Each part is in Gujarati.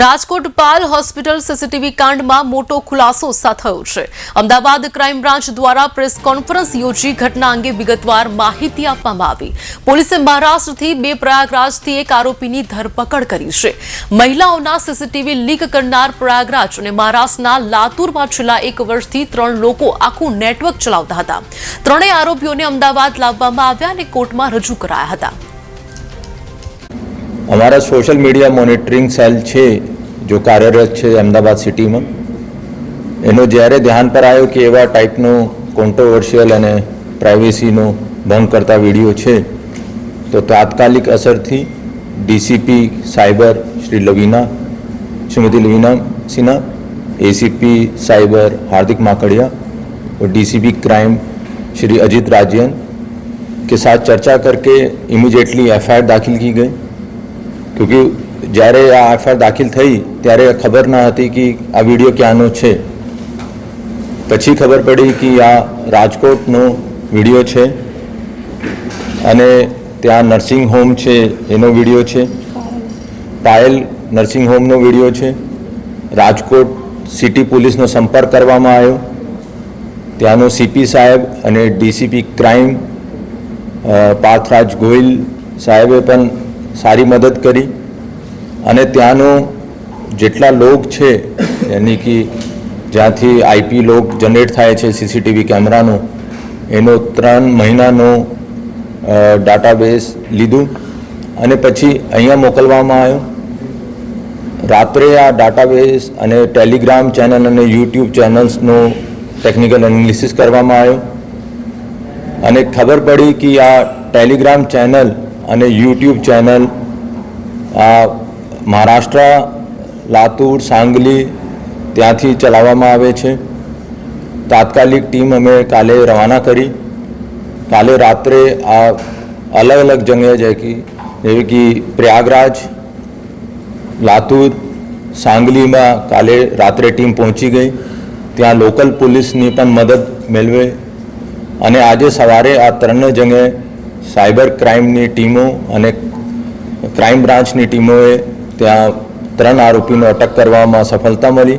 રાજકોટ પાલ હોસ્પિટલ સીસીટીવી કાંડમાં મોટો ખુલાસો થયો છે. અમદાવાદ ક્રાઇમ બ્રાન્ચ દ્વારા પ્રેસ કોન્ફરન્સ યોજી ઘટના અંગે વિગતવાર માહિતી આપવામાં આવી. પોલીસે મહારાષ્ટ્રથી બે પ્રયાગરાજથી એક આરોપીની ધરપકડ કરી છે. મહિલાઓના સીસીટીવી લીક કરનાર પ્રયાગરાજ અને મહારાષ્ટ્રના લાતુરમાં છેલ્લા એક વર્ષથી ત્રણ લોકો આખું નેટવર્ક ચલાવતા હતા. ત્રણેય આરોપીઓને અમદાવાદ લાવવામાં આવ્યા અને કોર્ટમાં રજૂ કરાયા હતા. અમારા સોશિયલ મીડિયા મોનિટરિંગ સેલ છે, જો કાર્યરત છે અમદાવાદ સિટીમાં એનો જ્યારે ધ્યાન પર આવ્યો કે એવા ટાઈપનો કોન્ટ્રોવર્શિયલ અને પ્રાઇવેસીનો ભંગ કરતા વીડિયો છે, તો તાત્કાલિક અસરથી DCP cyber Shri Lavina, Shrimati Lavina Sinha ACP cyber Hardik Makadia DCP crime Shri Ajit Rajan के साथ चर्चा करके इमीडिएटली એફઆઈઆર दाखिल કી ગઈ. ક્યોંકિ જ્યારે આ એફઆઈઆર દાખલ થઈ ત્યારે ખબર ના હતી કે આ વીડિયો ક્યાંનો છે પછી ખબર પડી કે આ રાજકોટનો વીડિયો છે અને ત્યાં નર્સિંગ હોમ છે એનો વીડિયો છે પાયલ નર્સિંગ હોમનો વીડિયો છે રાજકોટ સિટી પોલીસનો સંપર્ક કરવામાં આવ્યો ત્યાંનો સીપી સાહેબ અને ડીસીપી ક્રાઇમ પાર્થરાજ ગોહિલ સાહેબે પણ સારી મદદ કરી અને ત્યાંનું જેટલા લોક છે, યાની કે જ્યાંથી આઈપી લોક જનરેટ થાય છે, સીસીટીવી કેમેરાનો, એનો ત્રણ મહિનાનો ડાટાબેઝ લીધું અને પછી અહીંયા મોકલવામાં આવ્યો. રાત્રે આ ડાટાબેઝ અને ટેલિગ્રામ ચેનલ અને યુટ્યુબ ચેનલ્સનો ટેકનિકલ એનાલિસિસ કરવામાં આવ્યો. અને ખબર પડી કે આ ટેલિગ્રામ ચેનલ અને યુટ્યુબ ચેનલ, આ મહારાષ્ટ્ર, લાતુર, સાંગલી ત્યાંથી ચલાવવામાં આવે છે. તાત્કાલિક ટીમ અમે કાલે રવાના કરી. કાલે રાત્રે આ અલગ અલગ જગ્યાએ જાય કે જેવી કે પ્રયાગરાજ, લાતુર, સાંગલીમાં કાલે રાત્રે ટીમ પહોંચી ગઈ. ત્યાં લોકલ પોલીસની પણ મદદ મેળવે. અને આજે સવારે આ ત્રણેય જગ્યાએ સાયબર ક્રાઇમની ટીમો અને ક્રાઇમ બ્રાન્ચની ટીમોએ ત્યાં ત્રણ આરોપીનો અટક કરવામાં સફળતા મળી.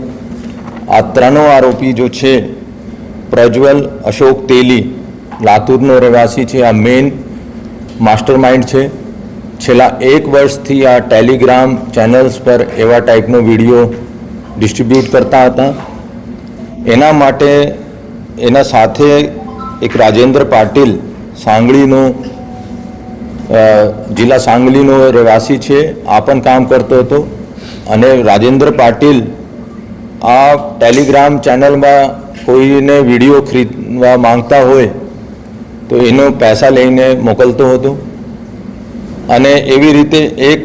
આ ત્રણો આરોપી જો છે પ્રજ્વલ અશોક તેલી લાતુરનો રહેવાસી છે આ મેઇન માસ્ટર માઇન્ડ છે. છેલ્લા એક વર્ષથી આ ટેલિગ્રામ ચેનલ્સ પર એવા ટાઈપનો વીડિયો ડિસ્ટ્રીબ્યુટ કરતા હતા. એના માટે એના સાથે એક રાજેન્દ્ર પાટીલ સાંગલીનો અ, જિલ્લા સાંગલીનો રહેવાસી છે. આ પણ કામ કરતો હતો. અને રાજેન્દ્ર પાટીલ આ ટેલિગ્રામ ચેનલમાં કોઈને વીડિયો ખરીદવા માંગતા હોય તો એનો પૈસા લઈને મોકલતો હતો. અને એવી રીતે એક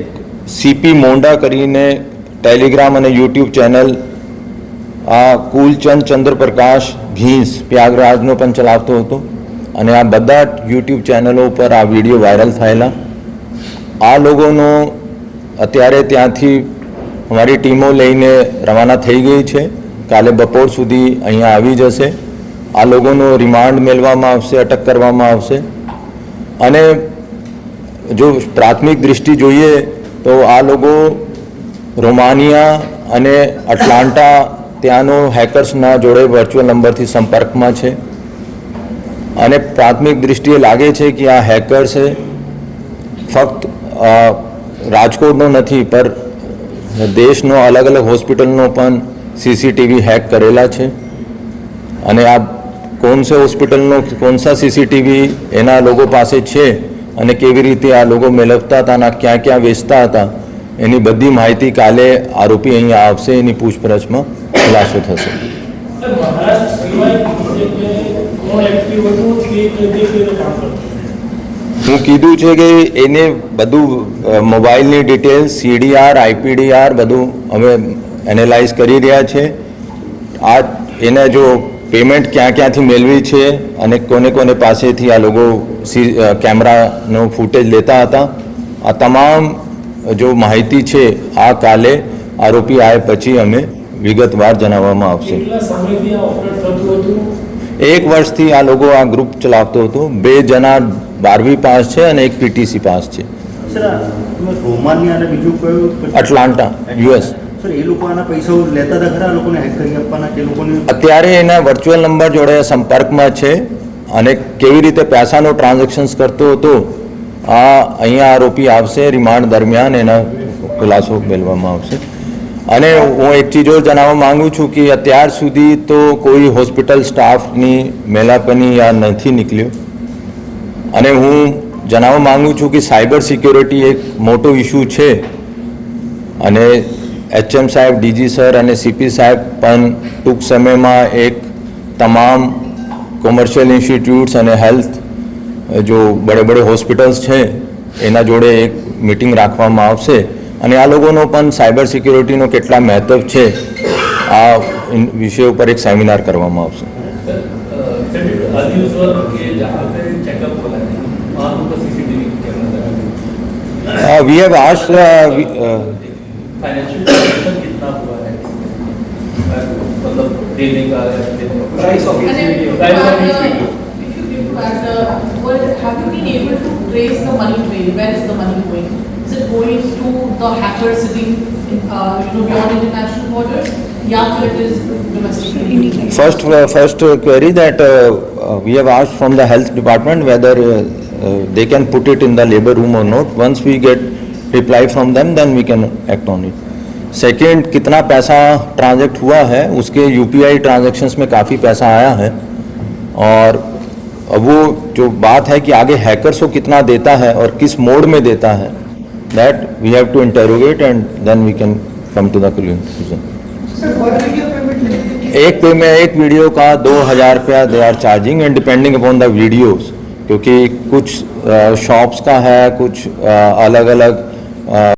સીપી મોંડા કરીને ટેલિગ્રામ અને યુટ્યુબ ચેનલ, આ કુલચંદ ચંદ્રપ્રકાશ, ભીંસ પ્રયાગરાજનો પણ ચલાવતો હતો. અને આ બધા યુટ્યુબ ચેનલો ઉપર આ વીડિયો વાયરલ થયેલા. આ લોકોનો અત્યારે ત્યાંથી અમારી ટીમો લઈને રવાના થઈ ગઈ છે. કાલે બપોર સુધી અહીંયા આવી જશે. આ લોકોનો રિમાન્ડ મેળવામાં આવશે, અટક કરવામાં આવશે. અને જો પ્રાથમિક દૃષ્ટિ જોઈએ તો આ લોકો રોમાનિયા અને અટલાન્ટા ત્યાંનો હેકર્સના જોડે વર્ચ્યુઅલ નંબરથી સંપર્કમાં છે. અને પ્રાથમિક દૃષ્ટિએ લાગે છે કે આ હેકર છે. ફક્ત રાજકોટનો નથી, પર દેશનો અલગ અલગ હોસ્પિટલનો પણ સીસીટીવી હેક કરેલા છે. અને આ કોણ સે હોસ્પિટલનો, કોણ સા સીસીટીવી એના લોકો પાસે છે અને કેવી રીતે આ લોકો મેળવતા હતા અને ક્યાં ક્યાં વેચતા હતા, એની બધી માહિતી કાલે આરોપી અહીંયા આવશે, એની પૂછપરછમાં ખુલાસો થશે. હું કીધું છે કે એને બધું મોબાઈલની ડિટેલ્સ સીડીઆર આઈપીડીઆર બધું અમે એનાલાઇઝ કરી રહ્યા છે. આ એને જો પેમેન્ટ ક્યાં ક્યાંથી મેળવી છે અને કોને કોને પાસેથી આ લોકો સી કેમેરાનો ફૂટેજ લેતા હતા, આ તમામ જો માહિતી છે, આ કાલે આરોપી આવે પછી અમે વિગતવાર જણાવવામાં આવશે. એક વર્ષથી આ લોકો આ ગ્રુપ ચલાવતો હતો. બે જણા બારમી પાસ છે અને એક પીટીસી પાસ છે. અટલાન્ટા યુએસ અત્યારે એના વર્ચ્યુઅલ નંબર જોડે સંપર્કમાં છે અને કેવી રીતે પૈસાનો ટ્રાન્ઝેક્શન્સ કરતો હતો આ અહીંયા આરોપી આવશે રિમાન્ડ દરમિયાન એના ખુલાસો મેળવવામાં આવશે. અને હું એક ચીજ જણાવવા માંગુ છું કે અત્યાર સુધી તો કોઈ હોસ્પિટલ સ્ટાફની મેલાપની આ નથી નીકળ્યો. અને હું જણાવવા માંગુ છું કે સાયબર સિક્યોરિટી એક મોટો ઇસ્યુ છે. અને એચએમ સાહેબ, ડીજી સર અને સીપી સાહેબ પણ ટૂંક સમયમાં એક તમામ કોમર્શિયલ ઇન્સ્ટિટ્યૂટ્સ અને હેલ્થ જો બડે બડે હોસ્પિટલ્સ છે, એના જોડે એક મિટિંગ રાખવામાં આવશે. અને આ લોકોનો પણ સાયબર સિક્યોરિટીનો કેટલા મહત્વ છે આ ઇન- વિષય ઉપર એક સેમિનાર કરવામાં આવશે अनयूजल के जहाँ पे चेकअप हो रहा है वहाँ पर सीसीटीवी कैमरा लगा we have ask financial condition कितना हुआ है मतलब देने का price of And then, price uh, of well, have you been able to trace the money trail? Where is the money going? Is it going to the hacker sitting, in, uh, you know, beyond international borders? Yeah, it is domestic. First, uh, first uh, query that uh, uh, we have asked from the health department whether uh, uh, they can put it in the labor room or not. Once we get reply from them, then we can act on it. Second कितना पैसा ट्रांजेक्ट हुआ है उसके यूपीआई ट्रांजैक्शंस में काफ़ी पैसा आया है और वो जो बात है कि आगे हैकर्स को कितना देता है और किस मोड में देता है that we have to interrogate and then we can come to the conclusion एक पे में एक वीडियो का दो हज़ार रुपया they are charging and depending upon the videos क्योंकि कुछ शॉप्स का है कुछ अलग अलग